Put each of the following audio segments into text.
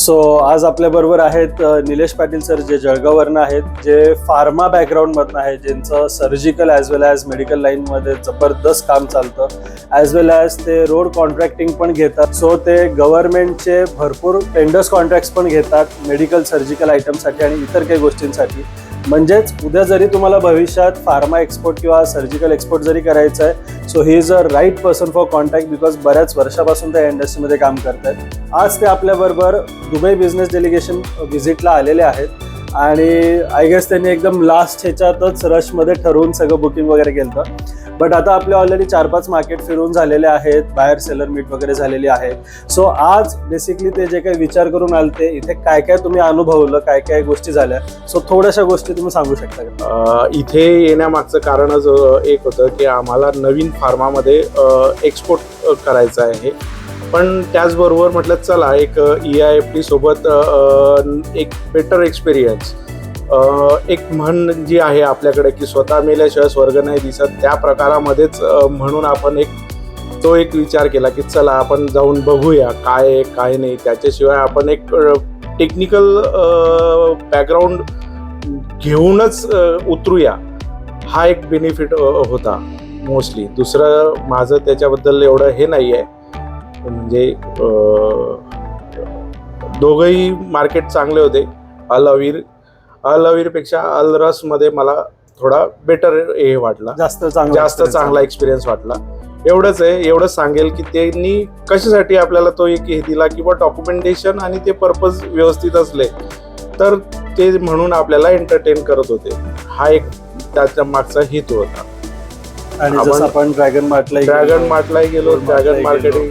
So आज आपल्या बरोबर आहेत निलेश पाटील सर जे जळगाववरनं आहेत जे फार्मा बॅकग्राऊंडमधनं आहेत ज्यांचं surgical as well as medical लाईनमध्ये जबरदस्त काम चालतं ॲज वेल ॲज ते रोड कॉन्ट्रॅक्टिंग पण घेतात. सो ते गव्हर्नमेंटचे भरपूर टेंडर्स कॉन्ट्रॅक्ट्स पण घेतात मेडिकल सर्जिकल आयटमसाठी आणि इतर काही गोष्टींसाठी. म्हणजेच उद्या जरी तुम्हाला भविष्यात फार्मा एक्सपोर्ट किंवा सर्जिकल एक्सपोर्ट जरी करायचं आहे so he is a right person for contact because बऱ्याच वर्षापासून त्या इंडस्ट्रीमध्ये काम करत आहेत. आज ते आपल्याबरोबर दुबई बिझनेस डेलिगेशन व्हिजिटला आलेले आहेत आणि आय गेस त्यांनी एकदम लास्ट ह्याच्यातच रशमध्ये ठरवून सगळं बुकिंग वगैरे केलं होतं. बट आता आपले ऑलरेडी चार पाच मार्केट फिरून झालेले आहेत. बाहेर सेलर मीट वगैरे झालेली आहे सो आज बेसिकली ते जे काही विचार करून आलते इथे काय काय तुम्ही अनुभवलं काय काय गोष्टी झाल्या सो थोड्याशा गोष्टी तुम्ही सांगू शकता का? इथे येण्यामागचं कारणच एक होतं की आम्हाला नवीन फार्मामध्ये एक्सपोर्ट करायचं आहे. पण त्याचबरोबर म्हटलं चला एक ई आय एफ टी सोबत एक बेटर एक्सपिरियन्स एक म्हण जी आहे आपल्याकडे की स्वतः मेल्याशिवाय स्वर्ग नाही दिसत त्या प्रकारामध्येच म्हणून आपण एक तो एक विचार केला की चला आपण जाऊन बघूया काय आहे काय नाही. त्याच्याशिवाय आपण एक टेक्निकल बॅकग्राऊंड घेऊनच उतरूया. हा एक बेनिफिट होता मोस्टली दुसरं माझं त्याच्याबद्दल एवढं हे नाही आहे म्हणजे दोघंही मार्केट चांगले होते. अलावीर अवीर अल अवीरपेक्षा अल रसमध्ये मला थोडा बेटर हे वाटला. जास्त चांगला जास्त चांगला एक्सपिरियन्स वाटला. एवढंच आहे एवढंच सांगेल की त्यांनी कशासाठी आपल्याला तो एक हे दिला किंवा डॉक्युमेंटेशन आणि ते पर्पज व्यवस्थित असले तर ते म्हणून आपल्याला एंटरटेन करत होते. हा एक त्याच्या मागचा हेतू होता. आणि जसं आपण- ड्रॅगन मार्टला ड्रॅगन मार्टलाही गेलो ड्रॅगन. मार्केटिंग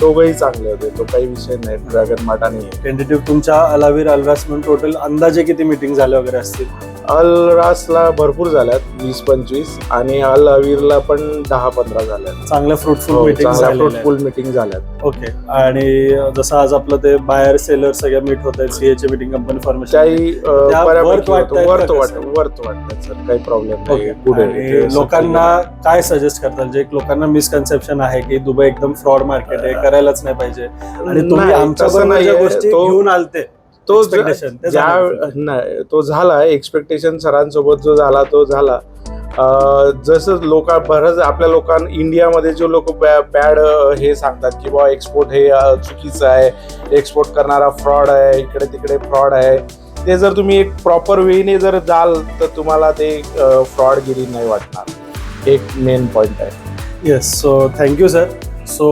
दोघंही चांगले होते तो काही विषय नाही ड्रॅगन मार्ट आणि. टेंटेटिव्ह तुमच्या अलावीर अलरास म्हणून टोटल अंदाजे किती मीटिंग झाल्या वगैरे असतील अल रासला भरपूर झाल्यात वीस पंचवीस आणि अल अवीरला पण दहा पंधरा झाल्यात. चांगलं फ्रुटफुल हो, मीटिंग चांगल्या. फ्रुटफुल मिटिंग झाल्यात. ओके. आणि जसं आज आपलं ते बाहेर सेलर सगळ्या मीट होत आहेत सीएचे मीटिंग कंपनी फॉर्मेशन त्याही अ, त्या बऱ्यापैकी worth वाटतायत का वर्थ कसं? वाटत वर्थ वाटतात सर काही प्रॉब्लेम नाही. पुढे लोकांना काय सजेस्ट करताल? जे लोकांना मिसकन्सेप्शन आहे की दुबई एकदम फ्रॉड मार्केट आहे करायलाच नाही पाहिजे. आणि तुम्ही नाही, आमच्या तसं बरोबर ज्या नाहीये. गोष्टी तो- घेऊन आलते तो ज्या झालं. नाही तो झाला एक्सपेक्टेशन सरांसोबत जो झाला तो झाला. जसं लोक बरंच आपल्या लोकांना इंडियामध्ये जो लोक बॅड हे सांगतात की बा एक्सपोर्ट हे चुकीचं आहे. एक्सपोर्ट करणारा फ्रॉड आहे इकडे तिकडे फ्रॉड आहे. ते जर तुम्ही एक प्रॉपर वेने जर जाल तर तुम्हाला ते फ्रॉडगिरी नाही वाटणार. एक मेन पॉइंट आहे. Yes so thank you sir